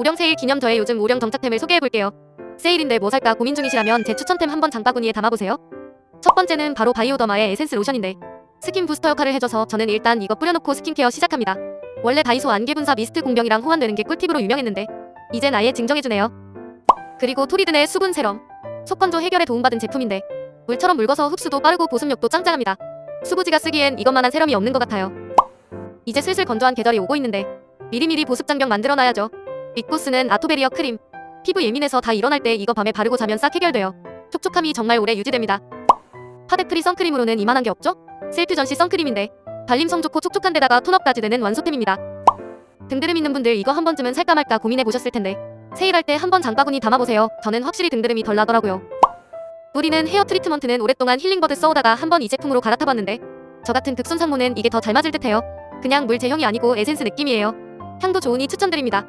오령 세일 기념 저의 요즘 오령 정착템을 소개해볼게요. 세일인데 뭐 살까 고민 중이시라면 제 추천템 한번 장바구니에 담아보세요. 첫 번째는 바로 바이오더마의 에센스 로션인데 스킨 부스터 역할을 해줘서 저는 일단 이거 뿌려놓고 스킨케어 시작합니다. 원래 다이소 안개분사 미스트 공병이랑 호환되는 게 꿀팁으로 유명했는데 이젠 아예 증정해주네요. 그리고 토리든의 수분 세럼 속건조 해결에 도움받은 제품인데 물처럼 묽어서 흡수도 빠르고 보습력도 짱짱합니다. 수부지가 쓰기엔 이것만한 세럼이 없는 것 같아요. 이제 슬슬 건조한 계절이 오고 있는데 미리미리 보습 장벽 만들어놔야죠. 쓰는 아토베리어 크림. 피부 예민해서 다 일어날 때 이거 밤에 바르고 자면 싹 해결돼요. 촉촉함이 정말 오래 유지됩니다. 파데프리 선크림으로는 이만한 게 없죠? 셀퓨전시 선크림인데 발림성 좋고 촉촉한 데다가 톤업까지 되는 완소템입니다. 등드름 있는 분들 이거 한 번쯤은 살까 말까 고민해 보셨을 텐데 세일할 때 한 번 장바구니 담아보세요. 저는 확실히 등드름이 덜 나더라고요. 뿌리는 헤어 트리트먼트는 오랫동안 힐링버드 써오다가 한 번 이 제품으로 갈아타봤는데 저 같은 극손 상모는 이게 더 잘 맞을 듯해요. 그냥 물 제형이 아니고 에센스 느낌이에요. 향도 좋으니 추천드립니다.